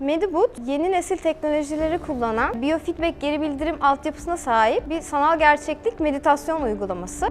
Medibut, yeni nesil teknolojileri kullanan biofeedback geri bildirim altyapısına sahip bir sanal gerçeklik meditasyon uygulaması.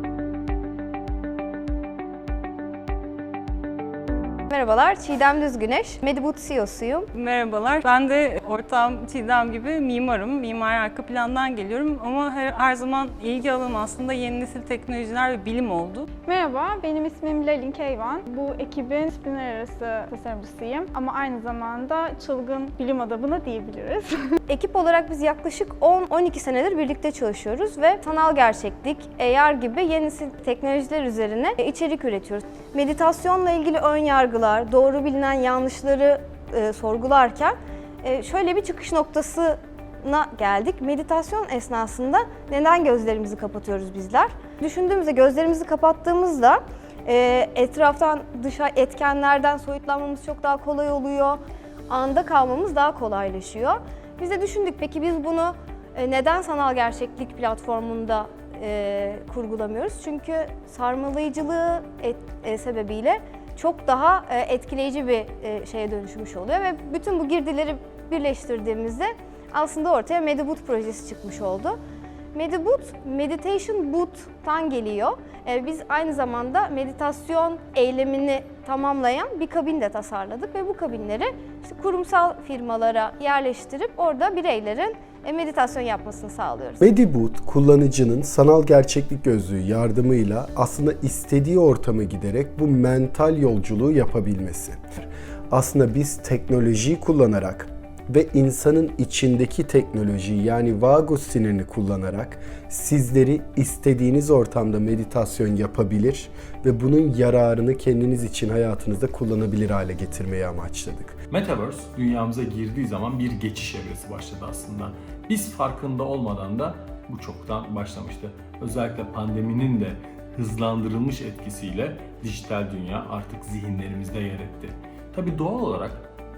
Merhabalar, Çiğdem Düzgüneş, Medibut CEO'suyum. Merhabalar. Ben de ortağım Çiğdem gibi mimarım. Mimari arka plandan geliyorum ama her, her zaman ilgi alanım aslında yeni nesil teknolojiler ve bilim oldu. Merhaba, benim ismim Lelin Keyvan. Bu ekibin disiplinler arası tasarımcısıyım ama aynı zamanda çılgın bilim adamı diyebiliriz. Ekip olarak biz yaklaşık 10-12 senedir birlikte çalışıyoruz ve sanal gerçeklik, AR gibi yeni nesil teknolojiler üzerine içerik üretiyoruz. Meditasyonla ilgili ön yargılar, doğru bilinen yanlışları e, sorgularken e, şöyle bir çıkış noktasına geldik. Meditasyon esnasında neden gözlerimizi kapatıyoruz bizler? Düşündüğümüzde gözlerimizi kapattığımızda e, etraftan dışa etkenlerden soyutlanmamız çok daha kolay oluyor. Anda kalmamız daha kolaylaşıyor. Biz de düşündük peki biz bunu e, neden sanal gerçeklik platformunda e, kurgulamıyoruz? Çünkü sarmalayıcılığı et- e, sebebiyle çok daha e, etkileyici bir e, şeye dönüşmüş oluyor ve bütün bu girdileri birleştirdiğimizde aslında ortaya Mediboot projesi çıkmış oldu. Mediboot, Meditation Boot'tan geliyor. E, biz aynı zamanda meditasyon eylemini tamamlayan bir kabin de tasarladık ve bu kabinleri işte kurumsal firmalara yerleştirip orada bireylerin meditasyon yapmasını sağlıyoruz. Mediboot kullanıcının sanal gerçeklik gözlüğü yardımıyla aslında istediği ortama giderek bu mental yolculuğu yapabilmesi. Aslında biz teknolojiyi kullanarak ve insanın içindeki teknolojiyi yani vagus sinirini kullanarak sizleri istediğiniz ortamda meditasyon yapabilir ve bunun yararını kendiniz için hayatınızda kullanabilir hale getirmeyi amaçladık. Metaverse dünyamıza girdiği zaman bir geçiş evresi başladı aslında. Biz farkında olmadan da bu çoktan başlamıştı. Özellikle pandeminin de hızlandırılmış etkisiyle dijital dünya artık zihinlerimizde yer etti. Tabi doğal olarak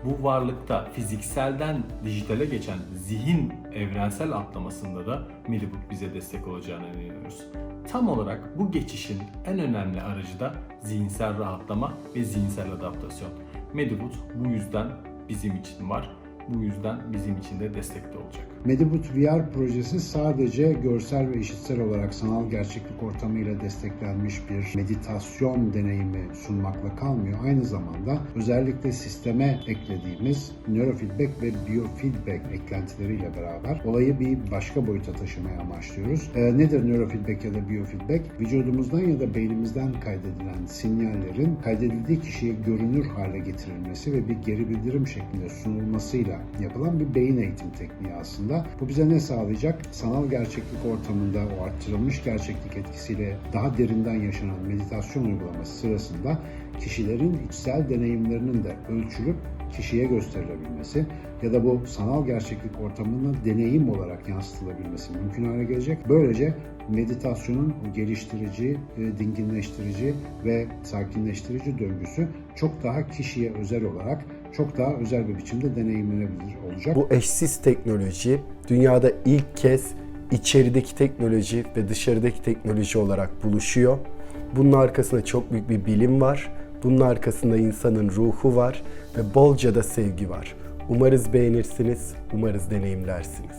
bu varlıkta fizikselden dijitale geçen zihin evrensel atlamasında da Mediboot bize destek olacağına inanıyoruz. Tam olarak bu geçişin en önemli aracı da zihinsel rahatlama ve zihinsel adaptasyon. Mediboot bu yüzden bizim için var. Bu yüzden bizim için de destekte olacak. Medibut VR projesi sadece görsel ve işitsel olarak sanal gerçeklik ortamıyla desteklenmiş bir meditasyon deneyimi sunmakla kalmıyor. Aynı zamanda özellikle sisteme eklediğimiz neurofeedback ve biofeedback eklentileriyle beraber olayı bir başka boyuta taşımaya amaçlıyoruz. Ee, nedir neurofeedback ya da biofeedback? Vücudumuzdan ya da beynimizden kaydedilen sinyallerin kaydedildiği kişiye görünür hale getirilmesi ve bir geri bildirim şeklinde sunulmasıyla yapılan bir beyin eğitim tekniği aslında. Bu bize ne sağlayacak? Sanal gerçeklik ortamında o arttırılmış gerçeklik etkisiyle daha derinden yaşanan meditasyon uygulaması sırasında kişilerin içsel deneyimlerinin de ölçülüp kişiye gösterilebilmesi ya da bu sanal gerçeklik ortamına deneyim olarak yansıtılabilmesi mümkün hale gelecek. Böylece meditasyonun geliştirici, e, dinginleştirici ve sakinleştirici döngüsü çok daha kişiye özel olarak çok daha özel bir biçimde deneyimlenebilir olacak. Bu eşsiz teknoloji dünyada ilk kez içerideki teknoloji ve dışarıdaki teknoloji olarak buluşuyor. Bunun arkasında çok büyük bir bilim var. Bunun arkasında insanın ruhu var ve bolca da sevgi var. Umarız beğenirsiniz, umarız deneyimlersiniz.